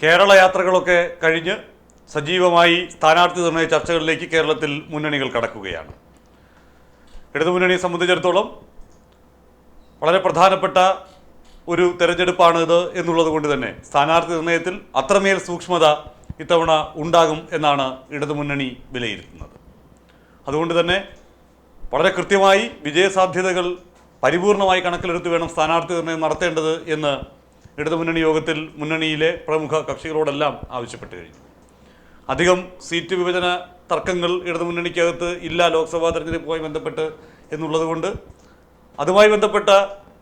കേരള യാത്രകളൊക്കെ കഴിഞ്ഞ് സജീവമായി സ്ഥാനാർത്ഥി നിർണയ ചർച്ചകളിലേക്ക് കേരളത്തിൽ മുന്നണികൾ കടക്കുകയാണ്. ഇടതുമുന്നണിയെ സംബന്ധിച്ചിടത്തോളം വളരെ പ്രധാനപ്പെട്ട ഒരു തെരഞ്ഞെടുപ്പാണ് ഇത് എന്നുള്ളത് കൊണ്ട് തന്നെ സ്ഥാനാർത്ഥി നിർണയത്തിൽ അത്രമേൽ സൂക്ഷ്മത ഇത്തവണ ഉണ്ടാകും എന്നാണ് ഇടതുമുന്നണി വിലയിരുത്തുന്നത്. അതുകൊണ്ട് തന്നെ വളരെ കൃത്യമായി വിജയസാധ്യതകൾ പരിപൂർണമായി കണക്കിലെടുത്ത് വേണം സ്ഥാനാർത്ഥി നിർണയം നടത്തേണ്ടത് എന്ന് ഇടതുമുന്നണി യോഗത്തിൽ മുന്നണിയിലെ പ്രമുഖ കക്ഷികളോടെല്ലാം ആവശ്യപ്പെട്ടു കഴിഞ്ഞു. അധികം സീറ്റ് വിഭജന തർക്കങ്ങൾ ഇടതുമുന്നണിക്കകത്ത് ഇല്ല ലോക്സഭാ തെരഞ്ഞെടുപ്പുമായി ബന്ധപ്പെട്ട് എന്നുള്ളതുകൊണ്ട് അതുമായി ബന്ധപ്പെട്ട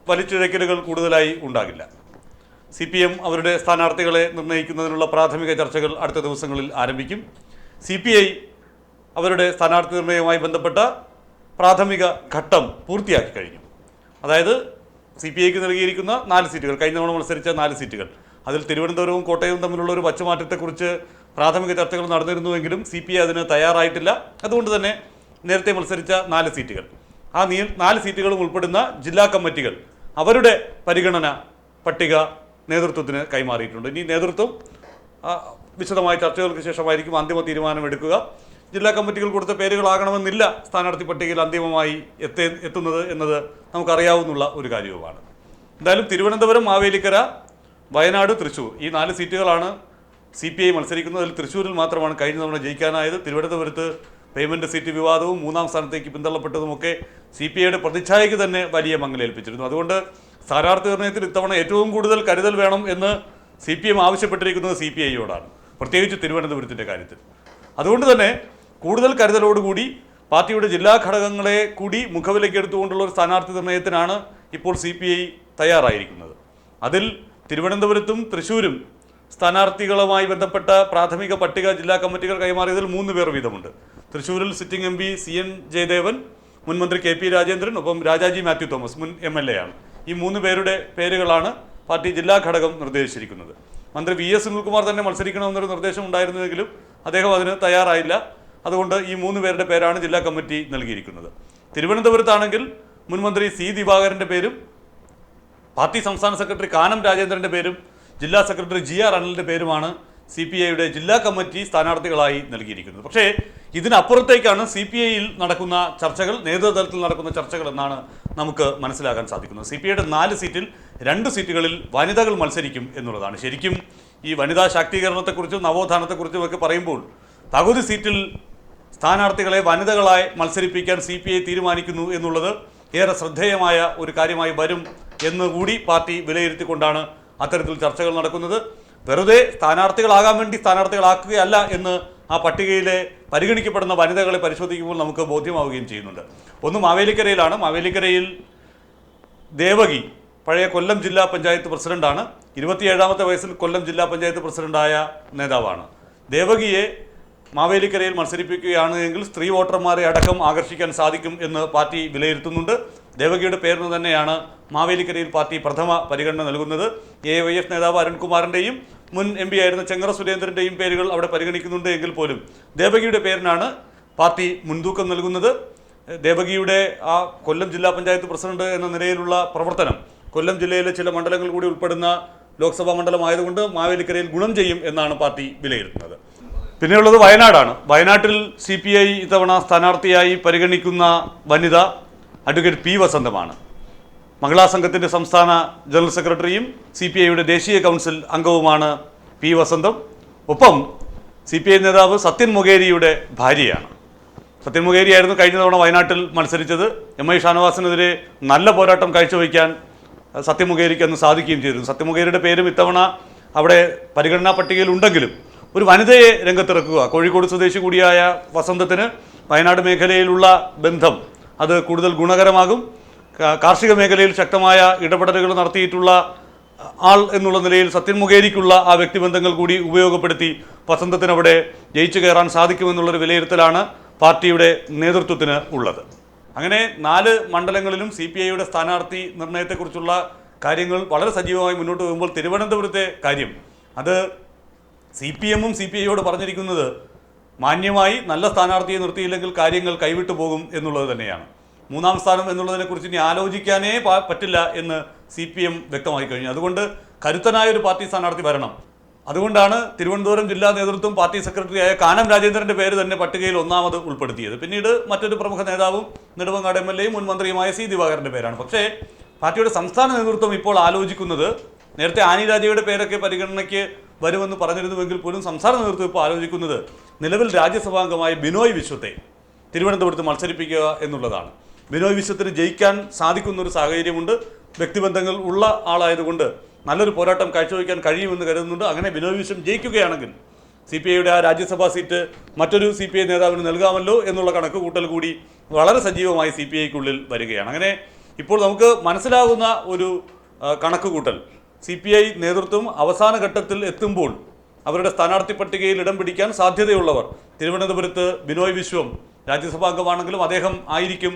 വലിച്ചിഴക്കലുകൾ കൂടുതലായി ഉണ്ടാകില്ല. സി പി എം അവരുടെ സ്ഥാനാർത്ഥികളെ നിർണയിക്കുന്നതിനുള്ള പ്രാഥമിക ചർച്ചകൾ അടുത്ത ദിവസങ്ങളിൽ ആരംഭിക്കും. സി പി ഐ അവരുടെ സ്ഥാനാർത്ഥി നിർണയവുമായി ബന്ധപ്പെട്ട പ്രാഥമിക ഘട്ടം പൂർത്തിയാക്കി കഴിഞ്ഞു. അതായത് സി പി ഐക്ക് നൽകിയിരിക്കുന്ന നാല് സീറ്റുകൾ. കഴിഞ്ഞ തവണ മത്സരിച്ച നാല് സീറ്റുകൾ. അതിൽ തിരുവനന്തപുരവും കോട്ടയവും തമ്മിലുള്ള ഒരു പച്ചമാറ്റത്തെക്കുറിച്ച് പ്രാഥമിക ചർച്ചകൾ നടന്നിരുന്നുവെങ്കിലും സി പി ഐ അതിന് തയ്യാറായിട്ടില്ല. അതുകൊണ്ട് തന്നെ നേരത്തെ മത്സരിച്ച നാല് സീറ്റുകൾ. ആ നീ നാല് സീറ്റുകളും ഉൾപ്പെടുന്ന ജില്ലാ കമ്മിറ്റികൾ അവരുടെ പരിഗണന പട്ടിക നേതൃത്വത്തിന് കൈമാറിയിട്ടുണ്ട്. ഇനി നേതൃത്വം വിശദമായ ചർച്ചകൾക്ക് ശേഷമായിരിക്കും അന്തിമ തീരുമാനമെടുക്കുക ജില്ലാ കമ്മിറ്റികൾ കൊടുത്ത പേരുകളാകണമെന്നില്ല സ്ഥാനാർത്ഥി പട്ടികയിൽ അന്തിമമായി എത്തേ എത്തുന്നത് എന്നത് നമുക്കറിയാവുന്ന ഒരു കാര്യവുമാണ്. എന്തായാലും തിരുവനന്തപുരം മാവേലിക്കര വയനാട് തൃശ്ശൂർ ഈ നാല് സീറ്റുകളാണ് സി പി ഐ മത്സരിക്കുന്നത്. അതിൽ തൃശ്ശൂരിൽ മാത്രമാണ് കഴിഞ്ഞ തവണ ജയിക്കാനായത്. തിരുവനന്തപുരത്ത് പേയ്മെന്റ് സീറ്റ് വിവാദവും മൂന്നാം സ്ഥാനത്തേക്ക് പിന്തള്ളപ്പെട്ടതുമൊക്കെ സി പി ഐയുടെ പ്രതിച്ഛായയ്ക്ക് തന്നെ വലിയ മങ്ങലേൽപ്പിച്ചിരുന്നു. അതുകൊണ്ട് സ്ഥാനാർത്ഥി നിർണയത്തിൽ ഇത്തവണ ഏറ്റവും കൂടുതൽ കരുതൽ വേണം എന്ന് സി പി എം ആവശ്യപ്പെട്ടിരിക്കുന്നത് സി പി ഐയോടാണ്. പ്രത്യേകിച്ച് തിരുവനന്തപുരത്തിന്റെ കാര്യത്തിൽ. അതുകൊണ്ട് തന്നെ കൂടുതൽ കരുതലോടുകൂടി പാർട്ടിയുടെ ജില്ലാ ഘടകങ്ങളെ കൂടി മുഖവിലേക്ക് എടുത്തുകൊണ്ടുള്ള ഒരു സ്ഥാനാർത്ഥി നിർണയത്തിനാണ് ഇപ്പോൾ സി പി ഐ തയ്യാറായിരിക്കുന്നത്. അതിൽ തിരുവനന്തപുരത്തും തൃശ്ശൂരും സ്ഥാനാർത്ഥികളുമായി ബന്ധപ്പെട്ട പ്രാഥമിക പട്ടിക ജില്ലാ കമ്മിറ്റികൾ കൈമാറിയതിൽ മൂന്ന് പേർ വീതമുണ്ട്. തൃശ്ശൂരിൽ sitting M P C N Jayadevan മുൻ മന്ത്രി കെ പി രാജേന്ദ്രൻ ഒപ്പം രാജാജി മാത്യു തോമസ് മുൻ എം എൽ എ ആണ്. ഈ മൂന്ന് പേരുടെ പേരുകളാണ് പാർട്ടി ജില്ലാ ഘടകം നിർദ്ദേശിച്ചിരിക്കുന്നത്. മന്ത്രി വി എസ് സുനിൽകുമാർ തന്നെ മത്സരിക്കണമെന്നൊരു നിർദ്ദേശം ഉണ്ടായിരുന്നുവെങ്കിലും അദ്ദേഹം അതിന് തയ്യാറായില്ല. അതുകൊണ്ട് ഈ മൂന്ന് പേരുടെ പേരാണ് ജില്ലാ കമ്മിറ്റി നൽകിയിരിക്കുന്നത്. തിരുവനന്തപുരത്താണെങ്കിൽ മുൻ മന്ത്രി സി ദിവാകരന്റെ പേരും പാർട്ടി സംസ്ഥാന സെക്രട്ടറി കാനം രാജേന്ദ്രന്റെ പേരും ജില്ലാ സെക്രട്ടറി ജി ആർ അനിലിന്റെ പേരുമാണ് സി പി ഐയുടെ ജില്ലാ കമ്മിറ്റി സ്ഥാനാർത്ഥികളായി നൽകിയിരിക്കുന്നത്. പക്ഷേ ഇതിനപ്പുറത്തേക്കാണ് സി പി ഐയിൽ നടക്കുന്ന ചർച്ചകൾ നേതൃതലത്തിൽ നടക്കുന്ന ചർച്ചകൾ എന്നാണ് നമുക്ക് മനസ്സിലാക്കാൻ സാധിക്കുന്നത്. സി പി ഐയുടെ നാല് സീറ്റിൽ രണ്ട് സീറ്റുകളിൽ വനിതകൾ മത്സരിക്കും എന്നുള്ളതാണ്. ശരിക്കും ഈ വനിതാ ശാക്തീകരണത്തെക്കുറിച്ചും നവോത്ഥാനത്തെക്കുറിച്ചും ഒക്കെ പറയുമ്പോൾ തകുതി സീറ്റിൽ സ്ഥാനാർത്ഥികളെ വനിതകളായി മത്സരിപ്പിക്കാൻ സി പി ഐ തീരുമാനിക്കുന്നു എന്നുള്ളത് ഏറെ ശ്രദ്ധേയമായ ഒരു കാര്യമായി വരും എന്ന് കൂടി പാർട്ടി വിലയിരുത്തിക്കൊണ്ടാണ് അത്തരത്തിൽ ചർച്ചകൾ നടക്കുന്നത്. വെറുതെ സ്ഥാനാർത്ഥികളാകാൻ വേണ്ടി സ്ഥാനാർത്ഥികളാക്കുകയല്ല എന്ന് ആ പട്ടികയിലെ പരിഗണിക്കപ്പെടുന്ന വനിതകളെ പരിശോധിക്കുമ്പോൾ നമുക്ക് ബോധ്യമാവുകയും ചെയ്യുന്നുണ്ട്. ഒന്ന് മാവേലിക്കരയിലാണ്. മാവേലിക്കരയിൽ ദേവകി പഴയ കൊല്ലം ജില്ലാ പഞ്ചായത്ത് പ്രസിഡന്റാണ്. ഇരുപത്തിയേഴാമത്തെ വയസ്സിൽ കൊല്ലം ജില്ലാ പഞ്ചായത്ത് പ്രസിഡന്റായ നേതാവാണ്. ദേവകിയെ മാവേലിക്കരയിൽ മത്സരിപ്പിക്കുകയാണ് എങ്കിൽ സ്ത്രീ വോട്ടർമാരെ അടക്കം ആകർഷിക്കാൻ സാധിക്കും എന്ന് പാർട്ടി വിലയിരുത്തുന്നുണ്ട്. ദേവകിയുടെ പേരിന് തന്നെയാണ് മാവേലിക്കരയിൽ പാർട്ടി പ്രഥമ പരിഗണന നൽകുന്നത്. എ വൈ എഫ് നേതാവ് അരുൺകുമാറിന്റെയും മുൻ എം പി ആയിരുന്ന ചെങ്ങറ സുരേന്ദ്രന്റെയും പേരുകൾ അവിടെ പരിഗണിക്കുന്നുണ്ട് എങ്കിൽ പോലും ദേവകിയുടെ പേരിനാണ് പാർട്ടി മുൻതൂക്കം നൽകുന്നത്. ദേവകിയുടെ ആ കൊല്ലം ജില്ലാ പഞ്ചായത്ത് പ്രസിഡന്റ് എന്ന നിലയിലുള്ള പ്രവർത്തനം കൊല്ലം ജില്ലയിലെ ചില മണ്ഡലങ്ങൾ കൂടി ഉൾപ്പെടുന്ന ലോക്സഭാ മണ്ഡലമായതുകൊണ്ട് മാവേലിക്കരയിൽ ഗുണം ചെയ്യും എന്നാണ് പാർട്ടി വിലയിരുത്തുന്നത്. പിന്നെയുള്ളത് വയനാടാണ്. വയനാട്ടിൽ സി പി ഐ ഇത്തവണ സ്ഥാനാർത്ഥിയായി പരിഗണിക്കുന്ന വനിത അഡ്വക്കേറ്റ് പി വസന്തമാണ്. മംഗളാ സംഘത്തിന്റെ സംസ്ഥാന ജനറൽ സെക്രട്ടറിയും സി പി ഐയുടെ ദേശീയ കൗൺസിൽ അംഗവുമാണ് പി വസന്തം. ഒപ്പം സി പി ഐ നേതാവ് സത്യൻ മുഖേരിയുടെ ഭാര്യയാണ്. സത്യൻ മുഖേരിയായിരുന്നു കഴിഞ്ഞ തവണ വയനാട്ടിൽ മത്സരിച്ചത്. എം ഐ ഷാനവാസിനെതിരെ നല്ല പോരാട്ടം കാഴ്ചവെക്കാൻ അഹ് സത്യൻ മുഖേരിക്ക് അന്ന് സാധിക്കുകയും ചെയ്തിരുന്നു. സത്യൻ മുഖേരിയുടെ പേരും ഇത്തവണ അവിടെ പരിഗണനാ പട്ടികയിൽ ഉണ്ടെങ്കിലും ഒരു വനിതയെ രംഗത്തിറക്കുക. കോഴിക്കോട് സ്വദേശി കൂടിയായ വസന്തത്തിന് വയനാട് മേഖലയിലുള്ള ബന്ധം അത് കൂടുതൽ ഗുണകരമാകും. കാർഷിക മേഖലയിൽ ശക്തമായ ഇടപെടലുകൾ നടത്തിയിട്ടുള്ള ആൾ എന്നുള്ള നിലയിൽ സത്യൻ മുഖേരിക്കുള്ള ആ വ്യക്തിബന്ധങ്ങൾ കൂടി ഉപയോഗപ്പെടുത്തി വസന്തത്തിനവിടെ ജയിച്ചു കയറാൻ സാധിക്കുമെന്നുള്ളൊരു വിലയിരുത്തലാണ് പാർട്ടിയുടെ നേതൃത്വത്തിന് ഉള്ളത്. അങ്ങനെ നാല് മണ്ഡലങ്ങളിലും സി പി ഐയുടെ സ്ഥാനാർത്ഥി നിർണയത്തെക്കുറിച്ചുള്ള കാര്യങ്ങൾ വളരെ സജീവമായി മുന്നോട്ട് പോകുമ്പോൾ തിരുവനന്തപുരത്തെ കാര്യം അത് സി പി എമ്മും സി പി ഐയോട് പറഞ്ഞിരിക്കുന്നത് മാന്യമായി നല്ല സ്ഥാനാർത്ഥിയെ നിർത്തിയില്ലെങ്കിൽ കാര്യങ്ങൾ കൈവിട്ടു പോകും എന്നുള്ളത് തന്നെയാണ്. മൂന്നാം സ്ഥാനം എന്നുള്ളതിനെക്കുറിച്ച് ഇനി ആലോചിക്കാനേ പറ്റില്ല എന്ന് സി പി എം വ്യക്തമാക്കി കഴിഞ്ഞു. അതുകൊണ്ട് കരുത്തനായ ഒരു പാർട്ടി സ്ഥാനാർത്ഥി വരണം. അതുകൊണ്ടാണ് തിരുവനന്തപുരം ജില്ലാ നേതൃത്വം പാർട്ടി സെക്രട്ടറിയായ കാനം രാജേന്ദ്രന്റെ പേര് തന്നെ പട്ടികയിൽ ഒന്നാമത് ഉൾപ്പെടുത്തിയത്. പിന്നീട് മറ്റൊരു പ്രമുഖ നേതാവും നെടുമങ്ങാട് എം എൽ എയും മുൻ മന്ത്രിയുമായ സി ദിവാകരന്റെ പേരാണ്. പക്ഷേ പാർട്ടിയുടെ സംസ്ഥാന നേതൃത്വം ഇപ്പോൾ ആലോചിക്കുന്നത് നേരത്തെ ആനി രാജയുടെ പേരൊക്കെ പരിഗണനയ്ക്ക് വരുമെന്ന് പറഞ്ഞിരുന്നുവെങ്കിൽ പോലും സംസ്ഥാന നേതൃത്വം ഇപ്പോൾ ആലോചിക്കുന്നത് നിലവിൽ രാജ്യസഭാംഗമായ ബിനോയ് വിശ്വത്തെ തിരുവനന്തപുരത്ത് മത്സരിപ്പിക്കുക എന്നുള്ളതാണ്. ബിനോയ് വിശ്വത്തിന് ജയിക്കാൻ സാധിക്കുന്ന ഒരു സാഹചര്യമുണ്ട്. വ്യക്തിബന്ധങ്ങൾ ഉള്ള ആളായതുകൊണ്ട് നല്ലൊരു പോരാട്ടം കാഴ്ചവെക്കാൻ കഴിയുമെന്ന് കരുതുന്നുണ്ട്. അങ്ങനെ ബിനോയ് വിശ്വം ജയിക്കുകയാണെങ്കിൽ സി പി ഐയുടെ ആ രാജ്യസഭാ സീറ്റ് മറ്റൊരു സി പി ഐ നേതാവിന് നൽകാമല്ലോ എന്നുള്ള കണക്ക് കൂട്ടൽ കൂടി വളരെ സജീവമായി സി പി ഐക്കുള്ളിൽ വരികയാണ്. അങ്ങനെ ഇപ്പോൾ നമുക്ക് മനസ്സിലാകുന്ന ഒരു കണക്ക് കൂട്ടൽ സി പി ഐ നേതൃത്വം അവസാന ഘട്ടത്തിൽ എത്തുമ്പോൾ അവരുടെ സ്ഥാനാർത്ഥി പട്ടികയിൽ ഇടം പിടിക്കാൻ സാധ്യതയുള്ളവർ തിരുവനന്തപുരത്ത് ബിനോയ് വിശ്വം രാജ്യസഭാ അംഗമാണെങ്കിലും അദ്ദേഹം ആയിരിക്കും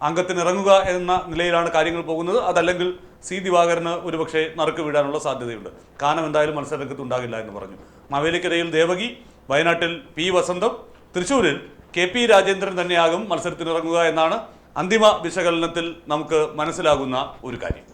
അംഗത്തിന് ഇറങ്ങുക എന്ന നിലയിലാണ് കാര്യങ്ങൾ പോകുന്നത്. അതല്ലെങ്കിൽ സി ദിവാകരന് ഒരുപക്ഷെ നറുക്ക് വീഴാനുള്ള സാധ്യതയുണ്ട്. കാനം എന്തായാലും മത്സരരംഗത്ത് ഉണ്ടാകില്ല എന്ന് പറഞ്ഞു. മവേലിക്കരയിൽ ദേവകി വയനാട്ടിൽ പി വസന്തം തൃശ്ശൂരിൽ കെ പി രാജേന്ദ്രൻ തന്നെയാകും മത്സരത്തിനിറങ്ങുക എന്നാണ് അന്തിമ വിശകലനത്തിൽ നമുക്ക് മനസ്സിലാകുന്ന ഒരു കാര്യം.